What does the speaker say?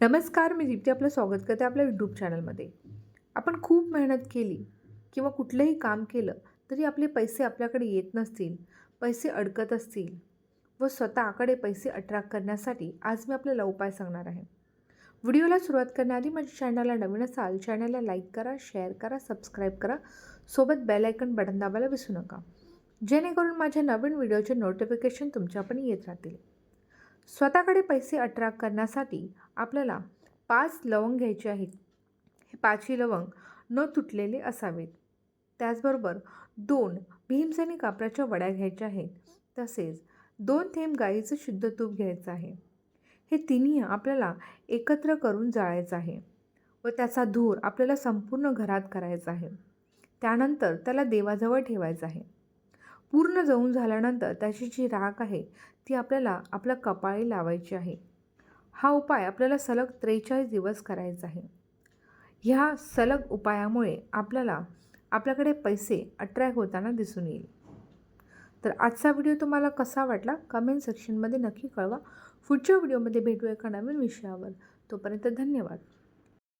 नमस्कार मी दीप्ती आपलं स्वागत करते आपल्या यूट्यूब चॅनलमध्ये आपण खूप मेहनत केली किंवा कुठलंही काम केलं तरी आपले पैसे आपल्याकडे येत नसतील पैसे अडकत असतील व स्वतःकडे पैसे अट्रॅक्ट करण्यासाठी आज मी आपल्याला उपाय सांगणार आहे. व्हिडिओला सुरुवात करण्याआधी माझ्या चॅनलला नवीन असाल चॅनलला लाईक करा शेअर करा सबस्क्राईब करा सोबत बेल आयकन बटन दाबायला विसरू नका. जेणेकरून माझ्या नवीन व्हिडिओचे नोटिफिकेशन तुमच्यापर्यंत येत राहतील. स्वतःकडे पैसे अट्रॅक्ट करण्यासाठी आपल्याला पाच लवंग घ्यायचे आहेत. हे पाचही लवंग न तुटलेले असावेत. त्याचबरोबर दोन भीमसेनी कापराच्या वड्या घ्यायच्या आहेत. तसेच दोन थेंब गाईचं शुद्ध तूप घ्यायचं आहे. हे तिन्ही आपल्याला एकत्र करून जाळायचं आहे व त्याचा धूर आपल्याला संपूर्ण घरात करायचा आहे. त्यानंतर त्याला देवाजवळ ठेवायचं आहे. पूर्ण जळून झाल्यानंतर त्याची जी राख आहे ती आपल्याला आपल्या कपाळी लावायची आहे. हा उपाय आपल्याला सलग त्रेचाळीस दिवस करायचा आहे. ह्या सलग उपायामुळे आपल्याला आपल्याकडे पैसे अट्रॅक्ट होताना दिसून येईल. तर आजचा व्हिडिओ तुम्हाला कसा वाटला? कमेंट सेक्शनमध्ये नक्की कळवा. पुढच्या व्हिडिओमध्ये भेटू एका नवीन विषयावर. तोपर्यंत धन्यवाद.